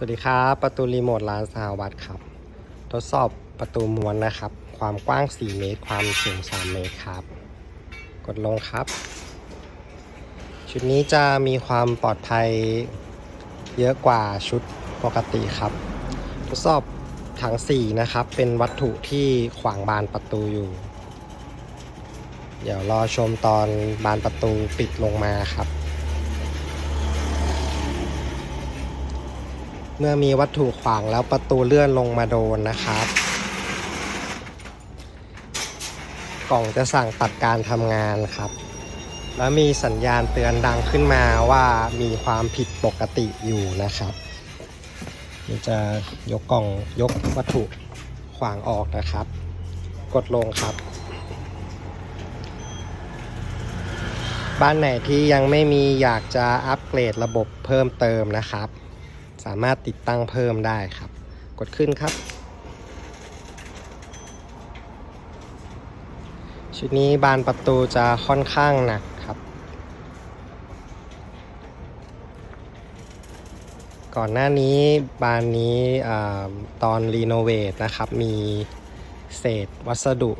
สวัสดีครับ ประตูรีโมทร้านสหวัตครับ ทดสอบประตูม้วนนะครับ ความกว้าง 4 เมตร ความสูง 3 เมตรครับ กดลงครับ ชุดนี้จะมีความปลอดภัยเยอะกว่าชุดปกติครับ ทดสอบถัง4นะครับ เป็นวัตถุที่ขวางบานประตูอยู่ เดี๋ยวรอชมตอนบานประตูปิดลงมาครับ เมื่อมีวัตถุขวางแล้วประตูเลื่อนลงมาโดนนะครับ กล่องจะสั่งตัดการทำงานครับ แล้วมีสัญญาณเตือนดังขึ้นมาว่ามีความผิดปกติอยู่นะครับนี่จะยกกล่องยกวัตถุขวางออกนะครับ กดลงครับ บ้านไหนที่ยังไม่มีอยากจะอัปเกรดระบบเพิ่มเติมนะครับ สามารถติดตั้งเพิ่มได้ครับ กดขึ้นครับ ชุดนี้บานประตูจะค่อนข้างหนักครับ ก่อนหน้านี้บานนี้ตอนรีโนเวทนะครับ มีเศษวัสดุ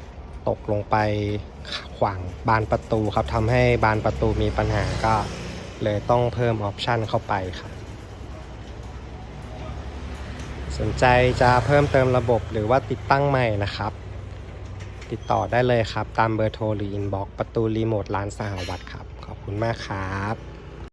ตกลงไปขวางบานประตูครับทำให้บานประตูมีปัญหาก็เลยต้องเพิ่มออปชันเข้าไปครับ สนใจจะเพิ่มเติมระบบหรือว่าติดตั้งใหม่นะครับ ติดต่อได้เลยครับ ตามเบอร์โทรหรืออินบ็อกประตูรีโมทร้านสหวัตครับ ขอบคุณมากครับ